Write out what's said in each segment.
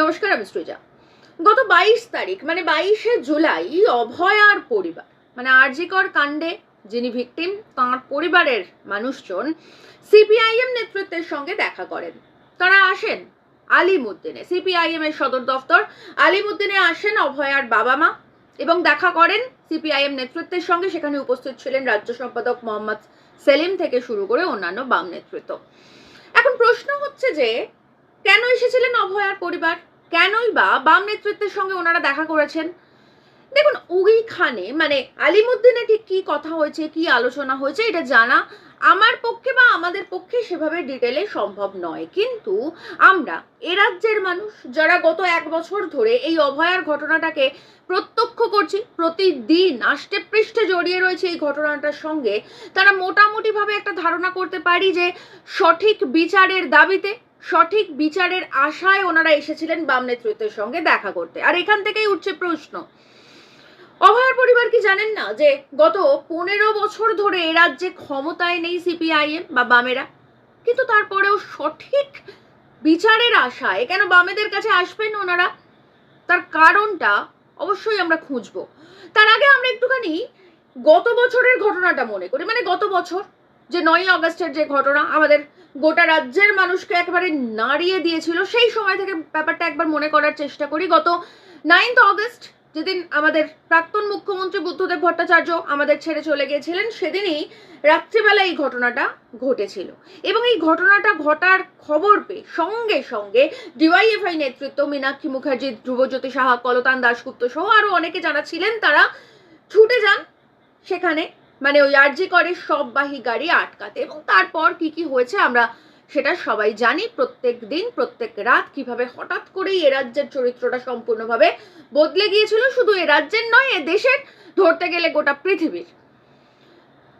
নমস্কার, আমি সৃজা। গত বাইশ তারিখ মানে বাইশে জুলাই অভয়ার পরিবার মানে আরজিকর কাণ্ডে যিনি ভিকটিম তাঁর পরিবারের মানুষজন সিপিআইএম নেতৃত্বের সঙ্গে দেখা করেন। তারা আসেন আলিমুদ্দিনে, সিপিআইএম এর সদর দফতর। আলিমুদ্দিনে আসেন অভয়ার বাবা মা এবং দেখা করেন সিপিআইএম নেতৃত্বের সঙ্গে। সেখানে উপস্থিত ছিলেন রাজ্য সম্পাদক মোহাম্মদ সেলিম থেকে শুরু করে অন্যান্য বাম নেতৃত্ব। এখন প্রশ্ন হচ্ছে যে, কেন এসেছিলেন অভয়ার পরিবার? কেনই বা বাম নেতৃত্বের সঙ্গে ওনারা দেখা করেছেন? দেখুন, ওইখানে মানে আলিমুদ্দিনে ঠিক কি কথা হয়েছে, কি আলোচনা হয়েছে, এটা জানা আমার পক্ষে বা আমাদের পক্ষে সেভাবে ডিটেলে সম্ভব নয়। কিন্তু আমরা, এ রাজ্যের মানুষ, যারা গত এক বছর ধরে এই অভয়ার ঘটনাটাকে প্রত্যক্ষ করছি, প্রতিদিন আষ্টে পৃষ্ঠে জড়িয়ে রয়েছে এই ঘটনাটার সঙ্গে, তারা মোটামুটিভাবে একটা ধারণা করতে পারি যে সঠিক বিচারের দাবিতে সঠিক বিচারের আশায় ওনারা এসেছিলেন বাম নেতৃত্বের সঙ্গে দেখা করতে। আর এখান থেকেই উঠছে প্রশ্ন। অভয়ার পরিবার কি জানেন না যে গত পনেরো বছর ধরে এ রাজ্যে ক্ষমতায় নেই সিপিআইএম বা বামেরা? কিন্তু তারপরেও সঠিক বিচারের আশায় কেন বামেদের কাছে আসবেন ওনারা? তার কারণটা অবশ্যই আমরা খুঁজবো। তার আগে আমরা একটুখানি গত বছরের ঘটনাটা মনে করি। মানে গত বছর যে নয় আগস্টের যে ঘটনা, আমাদের গোটা রাজ্যের মানুষকে একবারে নাড়িয়ে দিয়েছিল। সেই সময় থেকে ব্যাপারটা একবার মনে করার চেষ্টা করি। গত নাইন্থ অগস্ট যেদিন আমাদের প্রাক্তন মুখ্যমন্ত্রী বুদ্ধদেব ভট্টাচার্য আমাদের ছেড়ে চলে গিয়েছিলেন, সেদিনই রাত্রিবেলা এই ঘটনাটা ঘটেছিল। এবং এই ঘটনাটা ঘটার খবর পেয়ে সঙ্গে সঙ্গে ডিওয়াইএফআই নেতৃত্ব মীনাক্ষী মুখার্জি, ধ্রুবজ্যোতি সাহা, কলতান দাশগুপ্ত সহ আরও অনেকে যারা ছিলেন, তারা ছুটে যান সেখানে। মানে ওই আরজি করে সববাহী গাড়ি আটকাতে এবং তারপর কি কি হয়েছে আমরা সেটা সবাই জানি। প্রত্যেক দিন, প্রত্যেক রাত কীভাবে হঠাৎ করেই এ রাজ্যের চরিত্রটা সম্পূর্ণভাবে বদলে গিয়েছিল। শুধু এ রাজ্যের নয়, এ দেশের ধরতে গেলে গোটা পৃথিবীর।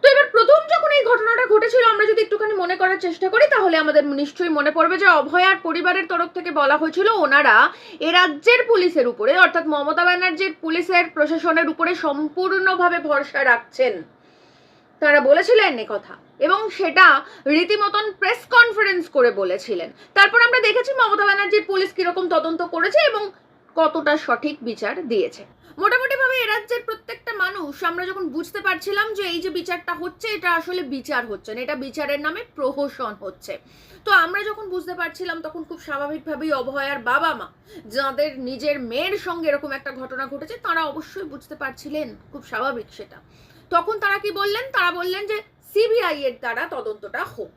তো এবার প্রথম যখন এই ঘটনাটা ঘটেছিল, আমরা যদি একটুখানি মনে করার চেষ্টা করি, তাহলে আমাদের নিশ্চয়ই মনে পড়বে যে অভয়ার পরিবারের তরফ থেকে বলা হয়েছিল, ওনারা এ রাজ্যের পুলিশের উপরে, অর্থাৎ মমতা ব্যানার্জির পুলিশের প্রশাসনের উপরে সম্পূর্ণভাবে ভরসা রাখছেন। তারা বলেছিলেন কথা। এবং সেটা রীতিমতন প্রেস কনফারেন্স করে বলেছিলেন। তারপর আমরা দেখেছি মমতা ব্যানার্জির পুলিশ কীরকম তদন্ত করেছে এবং কতটা সঠিক বিচার দিয়েছে। মোটামুটি ভাবে এ রাজ্যের প্রত্যেকটা মানুষ, আমরা যখন বুঝতে পারছিলাম যে এই যে বিচারটা হচ্ছে, এটা আসলে বিচার হচ্ছে না, এটা বিচারের নামে প্রহসন হচ্ছে। তো আমরা যখন বুঝতে পারছিলাম, তখন খুব স্বাভাবিকভাবেই অভয়ার বাবা মা, যাদের নিজের মেয়ের সঙ্গে এরকম একটা ঘটনা ঘটেছে, তারা অবশ্যই বুঝতে পারছিলেন, খুব স্বাভাবিক সেটা। তখন তারা কি বললেন? তারা বললেন যে সিবিআই এর দ্বারা তদন্তটা হোক।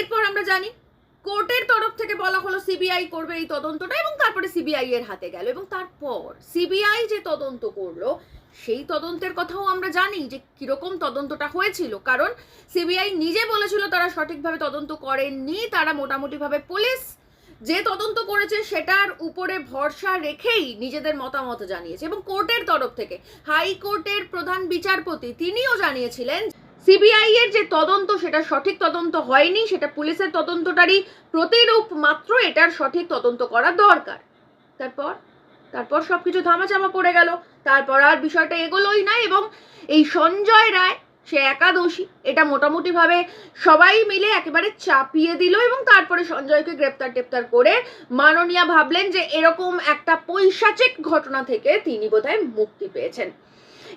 এরপর আমরা জানি কোর্টের তরফ থেকে বলা হলো সিবিআই করবে এই তদন্তটা এবং তারপরে সিবিআই এর হাতে গেল এবং তারপর সিবিআই যে তদন্ত করল, সেই তদন্তের কথাও আমরা জানি যে কীরকম তদন্তটা হয়েছিল। কারণ সিবিআই নিজে বলেছিল তারা সঠিকভাবে তদন্ত করেননি, তারা মোটামুটিভাবে পুলিশ যে তদন্ত করেছে সেটার উপরে ভরসা রেখেই নিজেদের মতামত জানিয়েছে এবং কোর্টের তরফ থেকে হাইকোর্টের প্রধান বিচারপতি তিনিও জানিয়েছিলেন, সিবিআই এর যে তদন্ত সেটা সঠিক তদন্ত হয়নি, সেটা পুলিশের তদন্তটারই প্রতিরূপ মাত্র এটার সঠিক তদন্ত করা দরকার। তারপর তারপর সবকিছু ধামাচাপা পড়ে গেল, তারপর আর বিষয়টা এগোলোই না এবং এই সঞ্জয় রায় সে একাদশী। এটা মোটামুটিভাবে সবাই মিলে একেবারে চাপিয়ে দিল এবং তারপরে সঞ্জয়কে গ্রেপ্তার টেপ্তার করে মাননীয়া ভাবলেন যে এরকম একটা পৈশাচিক ঘটনা থেকে তিনি বোধহয় মুক্তি পেয়েছেন।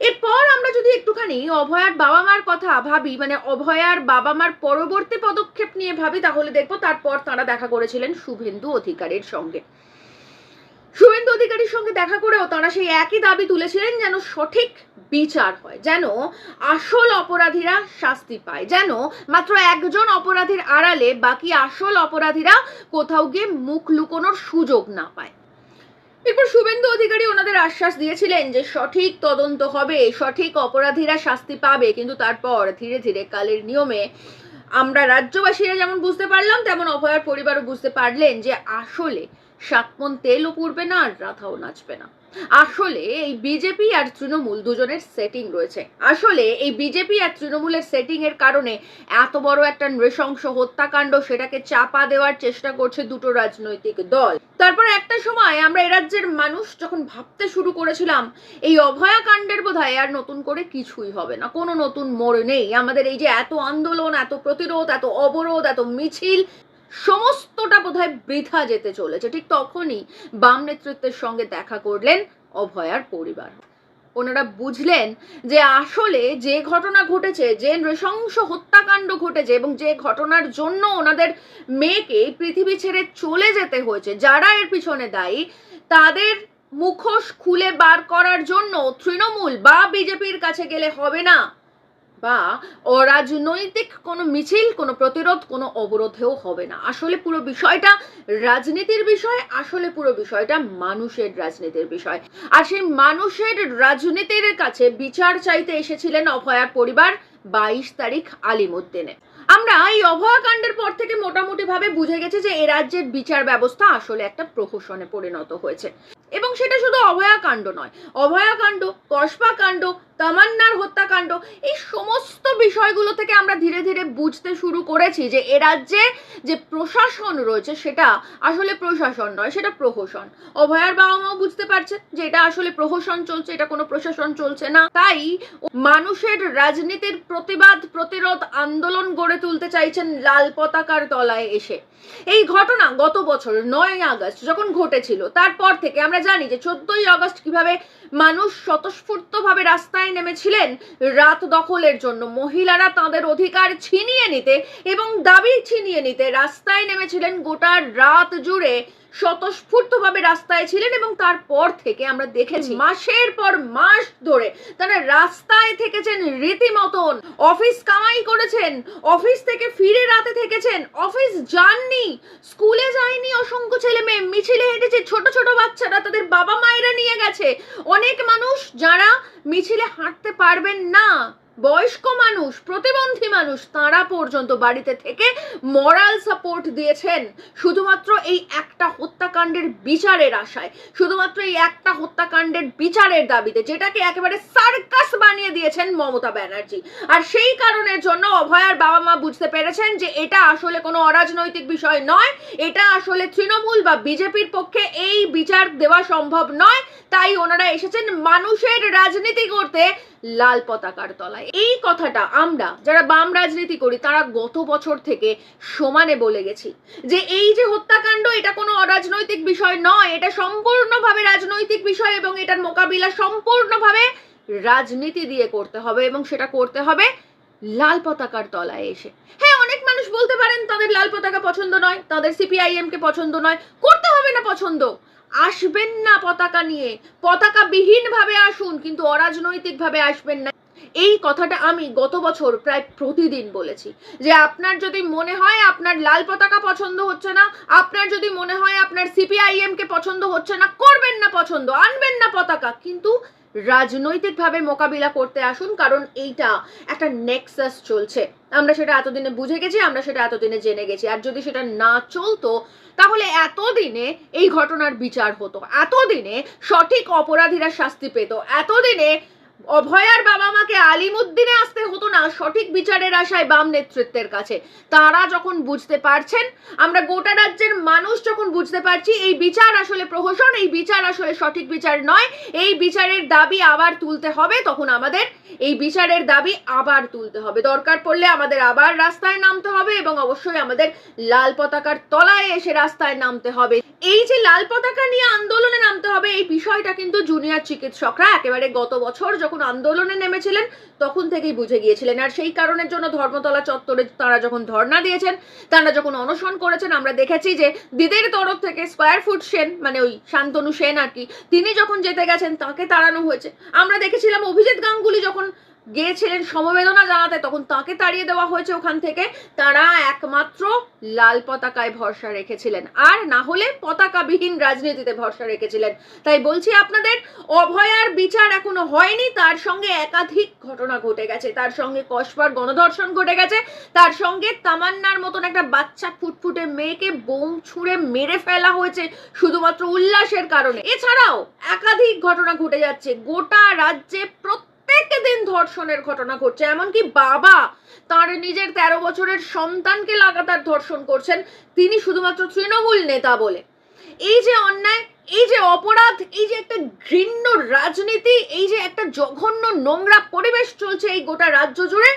এরপর আমরা যদি একটুখানি অভয়ার বাবা মার কথা ভাবি মানে অভয়ার বাবা মার পরবর্তী পদক্ষেপ নিয়ে ভাবি, তাহলে দেখব তারপর তারা দেখা করেছিলেন শুভেন্দু অধিকারীর সঙ্গে। শুভেন্দু অধিকারীর সঙ্গে দেখা করেও তারা সেই একই দাবি তুলেছিলেন যেন সঠিক বিচার হয়, যেন আসল অপরাধীরা শাস্তি পায়, যেন মাত্র একজন অপরাধীর আড়ালে বাকি আসল অপরাধীরা কোথাও গিয়ে মুখ লুকোনোর সুযোগ না পায়। এরপর শুভেন্দু অধিকারী ওনাদের আশ্বাস দিয়েছিলেন যে সঠিক তদন্ত হবে, সঠিক অপরাধীরা শাস্তি পাবে, কিন্তু তারপর ধীরে ধীরে কালের নিয়মে আমরা রাজ্যবাসীরা যেমন বুঝতে পারলাম, তেমন অভয়ার পরিবারও বুঝতে পারলেন যে আসলে সাতমন তেলও পুড়বে না, আর রাধাও নাচবে না। আসলে এই বিজেপি আর তৃণমূল দুজনের সেটিং রয়েছে। আসলে এই বিজেপি আর তৃণমূলের সেটিং এর কারণে এত বড় একটা নৃশংস হত্যাকাণ্ড সেটাকে চাপা দেওয়ার চেষ্টা করছে দুটো রাজনৈতিক দল। তারপর একটা সময় আমরা রাজ্যের মানুষ যখন ভাবতে শুরু করেছিলাম, এই অভয়াকাণ্ডের বোধহয় আর নতুন করে কিছুই হবে না। কোনো নতুন মোড় নেই। আমাদের এই যে এত আন্দোলন, এত প্রতিরোধ, এত অবরোধ, এত মিছিল সমস্তটা বোধ বোধহয় বৃথা যেতে চলেছে। ঠিক তখনই বাম নেতৃত্বের সঙ্গে দেখা করলেন অভয়ার পরিবার। ওনারা বুঝলেন যে আসলে যে ঘটনা ঘটেছে, যে নৃশংস হত্যাকাণ্ড ঘটেছে এবং যে ঘটনার জন্য ওনাদের মেয়েকে পৃথিবী ছেড়ে চলে যেতে হয়েছে, যারা এর পিছনে দায়ী, তাদের মুখোশ খুলে বার করার জন্য তৃণমূল বা বিজেপির কাছে গেলে হবে না। বা অরাজনৈতিক কোনো মিছিল, কোনো প্রতিরোধ, কোনো অবরোধেও হবে না। আসলে পুরো বিষয়টা রাজনীতির বিষয়, আসলে পুরো বিষয়টা মানুষের রাজনীতির বিষয়। আর সেই মানুষের রাজনীতির কাছে বিচার চাইতে এসেছিলেন অভয়ার পরিবার বাইশ তারিখ আলিমুদ্দিনে। আমরা এই অভয়াকাণ্ডের পর থেকে মোটামুটি ভাবে বুঝে গেছি যে এ রাজ্যের বিচার ব্যবস্থা আসলে একটা প্রহসনে পরিণত হয়েছে। এবং সেটা শুধু অভয়াকাণ্ড নয়, অভয়াকাণ্ড কসবা কাণ্ড তামান্নার হত্যাকাণ্ড, এই সমস্ত বিষয়গুলো থেকে আমরা ধীরে ধীরে বুঝতে শুরু করেছি যে এ রাজ্যে যে প্রশাসন রয়েছে সেটা আসলে প্রশাসন নয়, সেটা প্রহসন। অভয়ার বাবা মাও বুঝতে পারছে যে এটা আসলে প্রহসন চলছে, এটা কোনো প্রশাসন চলছে না। তাই মানুষের রাজনীতির প্রতিবাদ, প্রতিরোধ, আন্দোলন গড়ে তুলতে চাইছেন লাল পতাকার তলায় এসে। এই ঘটনা গত বছর নয় আগস্ট যখন ঘটেছিল, তারপর থেকে আমরা জানি যে চোদ্দই আগস্ট কীভাবে মানুষ স্বতঃস্ফূর্তভাবে রাস্তায় নেমেছিলেন, রাত দখলের জন্য। মহিলারা তাদের অধিকার ছিনিয়ে নিতে এবং দাবি ছিনিয়ে নিতে রাস্তায় নেমেছিলেন গোটা রাত জুড়ে স্বতঃস্ফূর্তভাবে রাস্তায় ছিলেন এবং তারপর থেকে আমরা দেখেছি মাসের পর মাস ধরে তারা রাস্তায় থেকেছেন রীতিমতন। অফিস কামাই করেছেন অফিস থেকে ফিরে রাতে থেকেছেন অফিস যাননি স্কুলে যায়নি অসংখ্য ছেলে মেয়ে মিছিলে হেঁটেছে ছোট ছোট বাচ্চারা তাদের বাবা মায়েরা নিয়ে গেছে। অনেক মানুষ যারা মিছিলে হাঁটতে পারবেন না। বয়স্ক মানুষ, প্রতিবন্ধী মানুষ তারা পর্যন্ত বাড়িতে থেকে মরাল সাপোর্ট দিয়েছেন। শুধুমাত্র এই একটা হত্যাকাণ্ডের বিচারের আশায়, শুধুমাত্র এই একটা হত্যাকাণ্ডের বিচারের দাবিতে, যেটাকে একেবারে সার্কাস বানিয়ে দিয়েছেন মমতা ব্যানার্জি। আর সেই কারণের জন্য অভয়ার বাবা মা বুঝতে পেরেছেন যে এটা আসলে কোনো অরাজনৈতিক বিষয় নয়, এটা আসলে তৃণমূল বা বিজেপির পক্ষে এই বিচার দেওয়া সম্ভব নয়। তাই ওনারা এসেছেন মানুষের রাজনীতি করতে লাল পতাকার তলায়। এই কথাটা আমরা যারা বাম রাজনীতি করি, তারা গত বছর থেকে সমানে বলে গেছি যে এই যে হত্যাকাণ্ড, এটা কোনো অরাজনৈতিক বিষয় নয়, এটা সম্পূর্ণভাবে রাজনৈতিক বিষয় এবং এটার মোকাবিলা সম্পূর্ণভাবে রাজনীতি দিয়ে করতে হবে এবং সেটা করতে হবে লাল পতাকার তলায় এসে। হ্যাঁ অনেক মানুষ বলতে পারেন তাদের লাল পতাকা পছন্দ নয়, তাদের সিপিআইএম কে পছন্দ নয়, করতে হবে না পছন্দ। আসবেন না পতাকা নিয়ে। পতাকা বিহীনভাবে আসুন, কিন্তু অরাজনৈতিকভাবে আসবেন না। এই কথাটা আমি গত বছর প্রায় প্রতিদিন বলেছি, যে আপনার যদি মনে হয় আপনার লাল পতাকা পছন্দ হচ্ছে না, আপনার যদি মনে হয় আপনার সিপিআইএম কে পছন্দ হচ্ছে না, করবেন না পছন্দ, আনবেন না পতাকা, কিন্তু রাজনৈতিকভাবে মোকাবিলা করতে আসুন, কারণ এইটা একটা নেক্সাস চলছে। আমরা সেটা এতদিনে বুঝে গেছি, আমরা সেটা এতদিনে জেনে গেছি। আর যদি সেটা না চলতো, তাহলে এতদিনে এই ঘটনার বিচার হতো। এতদিনে সঠিক অপরাধীরা শাস্তি পেত। এতদিনে অভয়ার বাবা মাকে আলিমুদ্দিনে আসতে হতো না, সঠিক বিচারের আশায় বাম নেতৃত্বের কাছে। তারা যখন বুঝতে পারছেন, আমরা গোটা রাজ্যের মানুষ যখন বুঝতে পারছি, এই বিচার আসলে প্রহসন, এই বিচার আসলে সঠিক বিচার নয়, এই বিচারের দাবি আবার তুলতে হবে, তখন আমাদের এই বিচারের দাবি আবার তুলতে হবে। দরকার পড়লে আমাদের আবার রাস্তায় নামতে হবে এবং অবশ্যই আমাদের লাল পতাকার তলায় এসে রাস্তায় নামতে হবে। এই যে লাল পতাকা নিয়ে আন্দোলনে নামতে হবে, এই বিষয়টা কিন্তু জুনিয়র চিকিৎসকরা একেবারে গত বছর যখন আন্দোলনে নেমেছিলেন, তখন থেকেই বুঝে গিয়েছিলেন। আর সেই কারণের জন্য ধর্মতলা চত্বরে তারা যখন ধর্ণা দিয়েছেন, তারা যখন অনশন করেছেন, আমরা দেখেছি যে দিদের তরফ থেকে স্কোয়ার ফুট সেন মানে ওই শান্তনু সেন আর কি, তিনি যখন যেতে গেছেন, তাকে তাড়ানো হয়েছে। আমরা দেখেছিলাম অভিজিৎ গাঙ্গুলি যখন গিয়েছিলেন সমবেদনা জানাতে, তখন তাকে তাড়িয়ে দেওয়া হয়েছে ওখান থেকে। তারা একমাত্র লাল পতাকায় ভরসা রেখেছিলেন। আর না হলে পতাকাবিহীন রাজনীতিতে ভরসা রেখেছিলেন। তাই বলছি আপনাদের অভয়ার বিচার এখনও হয়নি। তার সঙ্গে একাধিক ঘটনা ঘটে গেছে। তার সঙ্গে কসবার গণধর্ষণ ঘটে গেছে। তার সঙ্গে তামান্নার মতন একটা বাচ্চা ফুটফুটে মেয়েকে বোম ছুঁড়ে মেরে ফেলা হয়েছে শুধুমাত্র উল্লাসের কারণে। এছাড়াও একাধিক ঘটনা ঘটে যাচ্ছে। গোটা রাজ্যে প্রত্যেক দিন ধর্ষণের ঘটনা ঘটছে, এমনকি বাবা তার নিজের তেরো বছরের সন্তানকে লাগাতার ধর্ষণ করছেন, তিনি শুধুমাত্র তৃণমূল নেতা বলে। এই যে অন্যায়, এই যে অপরাধ, এই যে একটা ঘৃণ্য রাজনীতি, এই যে একটা জঘন্য নোংরা পরিবেশ চলছে এই গোটা রাজ্য জুড়ে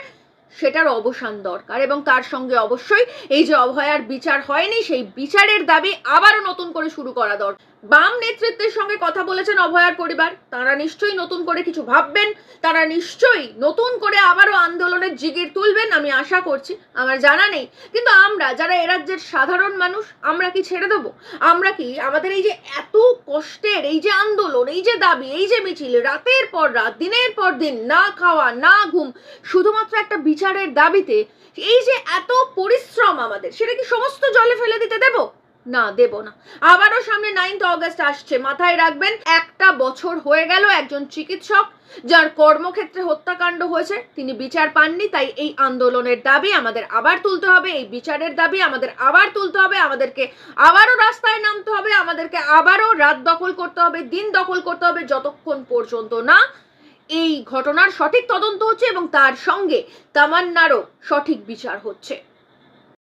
সেটার অবসান দরকার এবং তার সঙ্গে অবশ্যই এই যে অভয়ার বিচার হয়নি, সেই বিচারের দাবি আবারও নতুন করে শুরু করা দরকার। বাম নেতৃত্বের সঙ্গে কথা বলেছেন অভয়ার পরিবার। তারা নিশ্চয়ই নতুন করে কিছু ভাববেন, তারা নিশ্চয়ই নতুন করে আবারও আন্দোলনের জিগির তুলবেন, আমি আশা করছি, আমার জানা নেই। কিন্তু আমরা যারা এ রাজ্যের সাধারণ মানুষ, আমরা কি ছেড়ে দেবো? আমরা কি আমাদের এই যে এত কষ্টের এই যে আন্দোলন, এই যে দাবি, এই যে মিছিল, রাতের পর রাত, দিনের পর দিন, না খাওয়া, না ঘুম, শুধুমাত্র একটা বিচারের দাবিতে এই যে এত পরিশ্রম আমাদের, সেটা কি সমস্ত জলে ফেলে দিতে দেব? না দেব না। আবারও সামনে নাইন্থ অগস্ট আসছে। মাথায় রাখবেন, একটা বছর হয়ে গেল একজন চিকিৎসক যার কর্মক্ষেত্রে হত্যাকাণ্ড হয়েছে। তিনি বিচার পাননি, তাই এই আন্দোলনের দাবি আমাদের আবার তুলতে হবে, এই বিচারের দাবি আমাদের আবার তুলতে হবে, আমাদেরকে আবারও রাস্তায় নামতে হবে, আমাদেরকে আবারও রাত দখল করতে হবে, দিন দখল করতে হবে, যতক্ষণ পর্যন্ত না এই ঘটনার সঠিক তদন্ত হচ্ছে এবং তার সঙ্গে তামান্নারও সঠিক বিচার হচ্ছে।